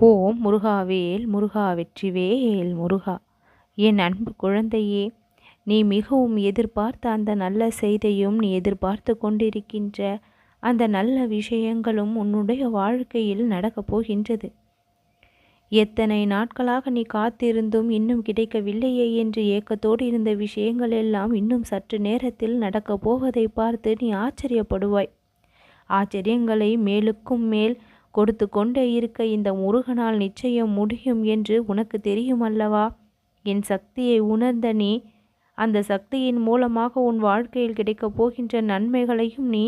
ஓம் முருகாவேல் முருகா வெற்றிவேல் முருகா. என் அன்பு குழந்தையே நீ மிகவும் எதிர்பார்த்த அந்த நல்ல செய்தியும் நீ எதிர்பார்த்து கொண்டிருக்கின்ற அந்த நல்ல விஷயங்களும் உன்னுடைய வாழ்க்கையில் நடக்கப் போகின்றது. எத்தனை நாட்களாக நீ காத்திருந்தும் இன்னும் கிடைக்கவில்லையே என்று ஏக்கத்தோடு இருந்த விஷயங்கள் எல்லாம் இன்னும் சற்று நேரத்தில் நடக்கப் போவதை பார்த்து நீ ஆச்சரியப்படுவாய். ஆச்சரியங்களை மேலுக்கும் மேல் கொடுத்து கொண்டே இருக்க இந்த முருகனால் நிச்சயம் முடியும் என்று உனக்கு தெரியும் அல்லவா? என் சக்தியை உணர்ந்த நீ அந்த சக்தியின் மூலமாக உன் வாழ்க்கையில் கிடைக்கப் போகின்ற நன்மைகளையும் நீ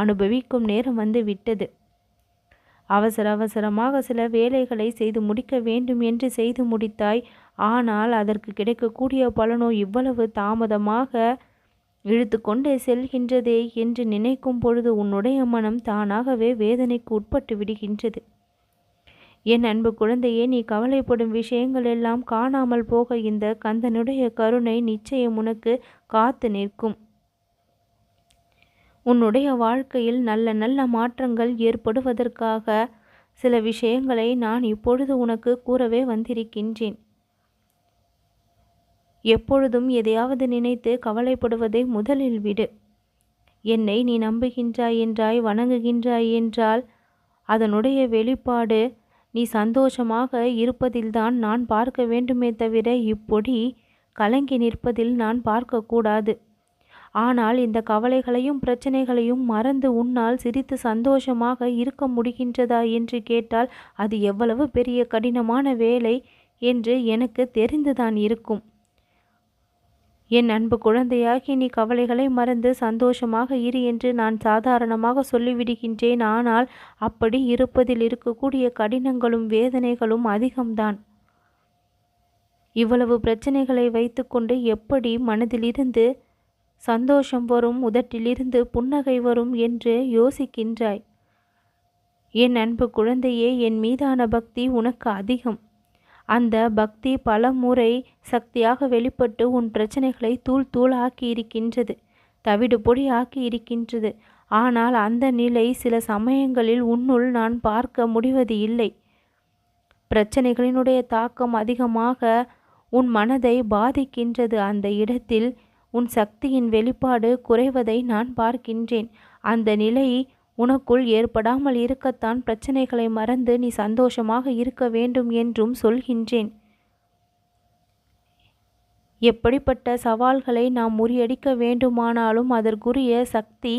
அனுபவிக்கும் நேரம் வந்து விட்டது. அவசர அவசரமாக சில வேலைகளை செய்து முடிக்க வேண்டும் என்று செய்து முடித்தாய். ஆனால் அதற்கு கிடைக்கக்கூடிய பலனோ இவ்வளவு தாமதமாக இழுத்து கொண்டே செல்கின்றதே என்று நினைக்கும் பொழுது உன்னுடைய மனம் தானாகவே வேதனைக்கு உட்பட்டு விடுகின்றது. என் அன்பு குழந்தையே நீ கவலைப்படும் விஷயங்கள் எல்லாம் காணாமல் போக இந்த கந்தனுடைய கருணை நிச்சயம் உனக்கு காத்து நிற்கும். உன்னுடைய வாழ்க்கையில் நல்ல நல்ல மாற்றங்கள் ஏற்படுவதற்காக சில விஷயங்களை நான் இப்பொழுது உனக்கு கூறவே வந்திருக்கின்றேன். எப்பொழுதும் எதையாவது நினைத்து கவலைப்படுவதை முதலில் விடு. என்னை நீ நம்புகின்றாய் என்றாய் வணங்குகின்றாய் என்றால் அதனுடைய வெளிப்பாடு நீ சந்தோஷமாக இருப்பதில்தான் நான் பார்க்க வேண்டுமே தவிர இப்பொடி கலங்கி நிற்பதில் நான் பார்க்கக்கூடாது ஆனால் இந்த கவலைகளையும் பிரச்சனைகளையும் மறந்து உன்னால் சிரித்து சந்தோஷமாக இருக்க முடிகின்றதா என்று கேட்டால் அது எவ்வளவு பெரிய கடினமான வேலை என்று எனக்கு தெரிந்துதான் இருக்கும். என் அன்பு குழந்தையாகி நீ கவலைகளை மறந்து சந்தோஷமாக இரு என்று நான் சாதாரணமாக சொல்லிவிடுகின்றேன். ஆனால் அப்படி இருப்பதில் இருக்கக்கூடிய கடினங்களும் வேதனைகளும் அதிகம்தான். இவ்வளவு பிரச்சனைகளை வைத்துக்கொண்டு எப்படி மனதிலிருந்து சந்தோஷம் வரும் உதட்டிலிருந்து புன்னகை வரும் என்று யோசிக்கின்றாய்? என் அன்பு குழந்தையே என் மீதான பக்தி உனக்கு அதிகம். அந்த பக்தி பல முறை சக்தியாக வெளிப்பட்டு உன் பிரச்சனைகளை தூள் தூள் ஆக்கி இருக்கின்றது தவிடு பொடி ஆக்கி இருக்கின்றது ஆனால் அந்த நிலை சில சமயங்களில் உன்னுள் நான் பார்க்க முடிவது இல்லை. பிரச்சனைகளினுடைய தாக்கம் அதிகமாக உன் மனதை பாதிக்கின்றது. அந்த இடத்தில் உன் சக்தியின் வெளிப்பாடு குறைவதை நான் பார்க்கின்றேன். அந்த நிலை உனக்குள் ஏற்படாமல் இருக்கத்தான் பிரச்சனைகளை மறந்து நீ சந்தோஷமாக இருக்க வேண்டும் என்றும் சொல்கின்றேன். எப்படிப்பட்ட சவால்களை நாம் முறியடிக்க வேண்டுமானாலும் அதற்குரிய சக்தி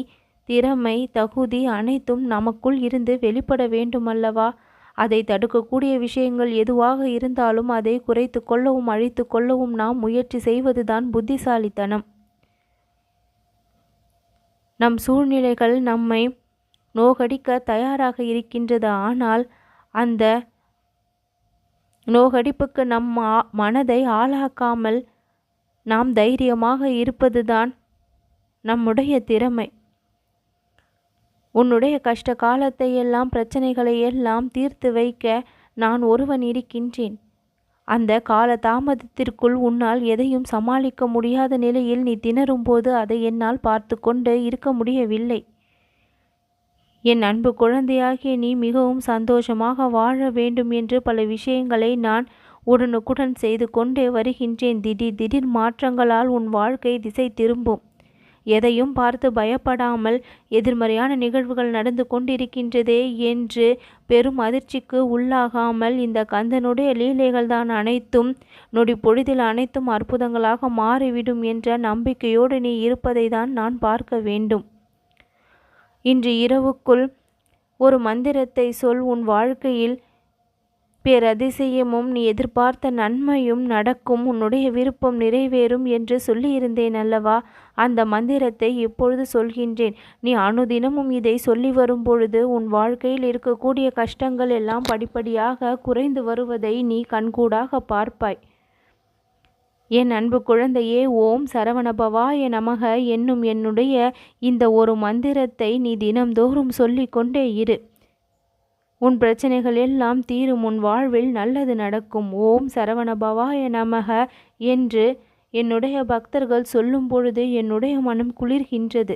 திறமை தகுதி அனைத்தும் நமக்குள் இருந்து வெளிப்பட வேண்டுமல்லவா? அதை தடுக்கக்கூடிய விஷயங்கள் எதுவாக இருந்தாலும் அதை குறைத்து கொள்ளவும் அழித்து கொள்ளவும் நாம் முயற்சி செய்வதுதான் புத்திசாலித்தனம். நம் சூழ்நிலைகள் நம்மை நோகடிக்க தயாராக இருக்கின்றது. ஆனால் அந்த நோகடிப்புக்கு நம் மனதை ஆளாக்காமல் நாம் தைரியமாக இருப்பதுதான் நம்முடைய திறமை. உன்னுடைய கஷ்ட காலத்தை எல்லாம் பிரச்சனைகளை எல்லாம் தீர்த்து வைக்க நான் ஒருவன் இருக்கின்றேன். அந்த கால தாமதத்திற்குள் உன்னால் எதையும் சமாளிக்க முடியாத நிலையில் நீ திணறும் போது அதை என்னால் பார்த்து கொண்டு இருக்க முடியவில்லை. என் அன்பு குழந்தையாகிய நீ மிகவும் சந்தோஷமாக வாழ வேண்டும் என்று பல விஷயங்களை நான் உடனுக்குடன் செய்து கொண்டே வருகின்றேன். திடீர் திடீர் மாற்றங்களால் உன் வாழ்க்கை திசை திரும்பும். எதையும் பார்த்து பயப்படாமல் எதிர்மறையான நிகழ்வுகள் நடந்து கொண்டிருக்கின்றதே என்று பெரும் அதிர்ச்சிக்கு உள்ளாகாமல் இந்த கந்தனுடைய லீலைகள் தான் அனைத்தும் நொடி பொழுதில் அனைத்தும் அற்புதங்களாக மாறிவிடும் என்ற நம்பிக்கையோடு நீ இருப்பதை தான் நான் பார்க்க வேண்டும். இன்று இரவுக்குள் ஒரு மந்திரத்தை சொல் உன் வாழ்க்கையில் பேரதிசயமும் நீ எதிர்பார்த்த நன்மையும் நடக்கும் உன்னுடைய விருப்பம் நிறைவேறும் என்று சொல்லியிருந்தேன் அல்லவா? அந்த மந்திரத்தை இப்பொழுது சொல்கின்றேன். நீ அனுதினமும் இதை சொல்லி வரும் பொழுது உன் வாழ்க்கையில் இருக்கக்கூடிய கஷ்டங்கள் எல்லாம் படிப்படியாக குறைந்து வருவதை நீ கண்கூடாக பார்ப்பாய். என் அன்பு குழந்தையே ஓம் சரவணபவாய நமக என்னும் என்னுடைய இந்த ஒரு மந்திரத்தை நீ தினம்தோறும் சொல்லிக்கொண்டே இரு. உன் பிரச்சனைகள் எல்லாம் தீரும் உன் வாழ்வில் நல்லது நடக்கும். ஓம் சரவணபவாய நமக என்று என்னுடைய பக்தர்கள் சொல்லும் பொழுது என்னுடைய மனம் குளிர்கின்றது.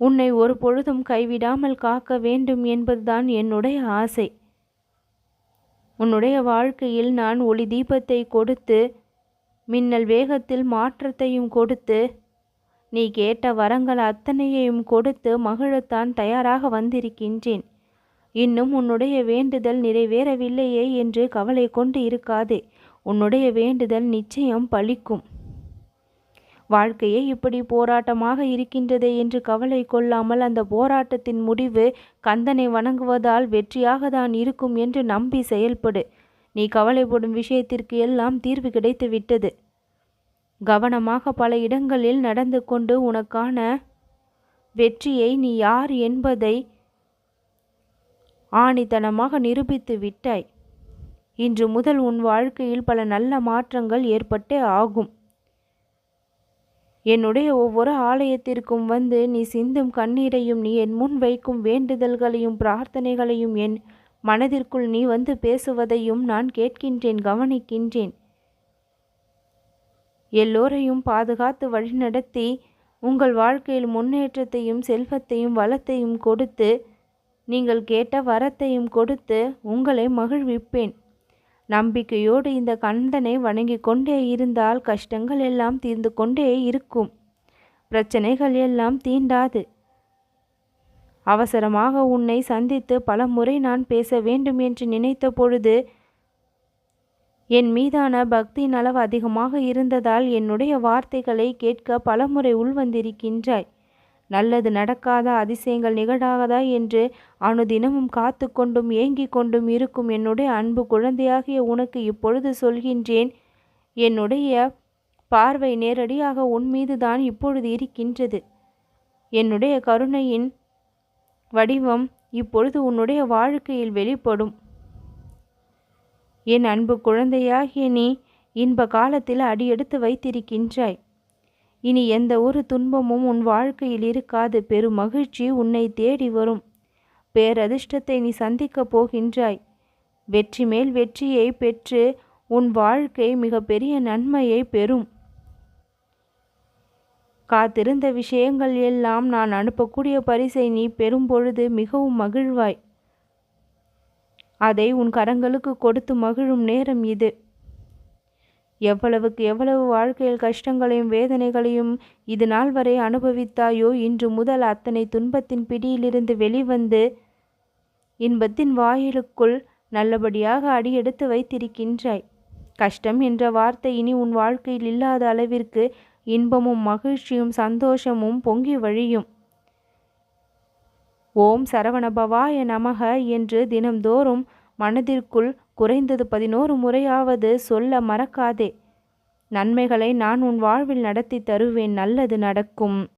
உன்னை ஒரு பொழுதும் கைவிடாமல் காக்க வேண்டும் என்பதுதான் என்னுடைய ஆசை. உன்னுடைய வாழ்க்கையில் நான் ஒளி தீபத்தை கொடுத்து மின்னல் வேகத்தில் மாற்றத்தையும் கொடுத்து நீ கேட்ட வரங்கள் அத்தனையையும் கொடுத்து மகிழத்தான் தயாராக வந்திருக்கின்றேன். இன்னும் உன்னுடைய வேண்டுதல் நிறைவேறவில்லையே என்று கவலை கொண்டு இருக்காதே. உன்னுடைய வேண்டுதல் நிச்சயம் பலிக்கும் வாழ்க்கையே இப்படி போராட்டமாக இருக்கின்றதே என்று கவலை கொள்ளாமல் அந்த போராட்டத்தின் முடிவு கந்தனை வணங்குவதால் வெற்றியாக தான் இருக்கும் என்று நம்பி செயல்படு. நீ கவலைப்படும் விஷயத்திற்கு எல்லாம் தீர்வு கிடைத்து விட்டது. கவனமாக பல இடங்களில் நடந்து கொண்டு உனக்கான வெற்றியை நீ யார் என்பதை ஆணித்தனமாக நிரூபித்து விட்டாய். இன்று முதல் உன் வாழ்க்கையில் பல நல்ல மாற்றங்கள் ஏற்பட்டே ஆகும். என்னுடைய ஒவ்வொரு ஆலயத்திற்கும் வந்து நீ சிந்தும் கண்ணீரையும் நீ என் முன் வைக்கும் வேண்டுதல்களையும் பிரார்த்தனைகளையும் என் மனதிற்குள் நீ வந்து பேசுவதையும் நான் கேட்கின்றேன் கவனிக்கின்றேன். எல்லோரையும் பாதுகாத்து வழிநடத்தி உங்கள் வாழ்க்கையில் முன்னேற்றத்தையும் செல்வத்தையும் வளத்தையும் கொடுத்து நீங்கள் கேட்ட வரத்தையும் கொடுத்து உங்களை மகிழ்விப்பேன். நம்பிக்கையோடு இந்த கண்டனை வணங்கி கொண்டே இருந்தால் கஷ்டங்கள் எல்லாம் தீர்ந்து கொண்டே இருக்கும். பிரச்சனைகள் எல்லாம் தீண்டாது. அவசரமாக உன்னை சந்தித்து பல முறை நான் பேச வேண்டும் என்று நினைத்த பொழுது என் மீதான பக்தியின் அளவு அதிகமாக இருந்ததால் என்னுடைய வார்த்தைகளை கேட்க பலமுறை உள்வந்திருக்கின்றாய். நல்லது நடக்காதா அதிசயங்கள் நிகழாகதா என்று அனுதினமும் காத்து கொண்டும் ஏங்கிக் கொண்டும் இருக்கும் என்னுடைய அன்பு குழந்தையாகிய உனக்கு இப்பொழுது சொல்கின்றேன். என்னுடைய பார்வை நேரடியாக உன் மீதுதான் இப்பொழுது இருக்கின்றது. என்னுடைய கருணையின் வடிவம் இப்பொழுது உன்னுடைய வாழ்க்கையில் வெளிப்படும். என் அன்பு குழந்தையாகிய நீ இன்ப காலத்தில் அடியெடுத்து வைத்திருக்கின்றாய். இனி எந்த ஒரு துன்பமும் உன் வாழ்க்கையில் இருக்காது. பெரும் மகிழ்ச்சி உன்னை தேடி வரும். பேரதிர்ஷ்டத்தை நீ சந்திக்கப் போகின்றாய். வெற்றி மேல் வெற்றியை பெற்று உன் வாழ்க்கை மிகப்பெரிய நன்மையை பெறும். காத்திருந்த விஷயங்கள் எல்லாம் நான் அனுப்பக்கூடிய பரிசை நீ பெறும் பொழுது மிகவும் மகிழ்வாய். அதை உன் கரங்களுக்கு கொடுத்து மகிழும் நேரம் இது. எவ்வளவுக்கு எவ்வளவு வாழ்க்கையில் கஷ்டங்களையும் வேதனைகளையும் இது நாள் வரை அனுபவித்தாயோ? இன்று முதல் அத்தனை துன்பத்தின் பிடியிலிருந்து வெளிவந்து இன்பத்தின் வாயிலுக்குள் நல்லபடியாக அடியெடுத்து வைத்திருக்கின்றாய். கஷ்டம் என்ற வார்த்தை இனி உன் வாழ்க்கையில் இல்லாத அளவிற்கு இன்பமும் மகிழ்ச்சியும் சந்தோஷமும் பொங்கி வழியும். ஓம் சரவணபவாய நமக என்று தினம்தோறும் மனதிற்குள் குறைந்தது பதினோரு முறையாவது சொல்ல மறக்காதே. நன்மைகளை நான் உன் வாழ்வில் நடத்தி தருவேன். நல்லது நடக்கும்.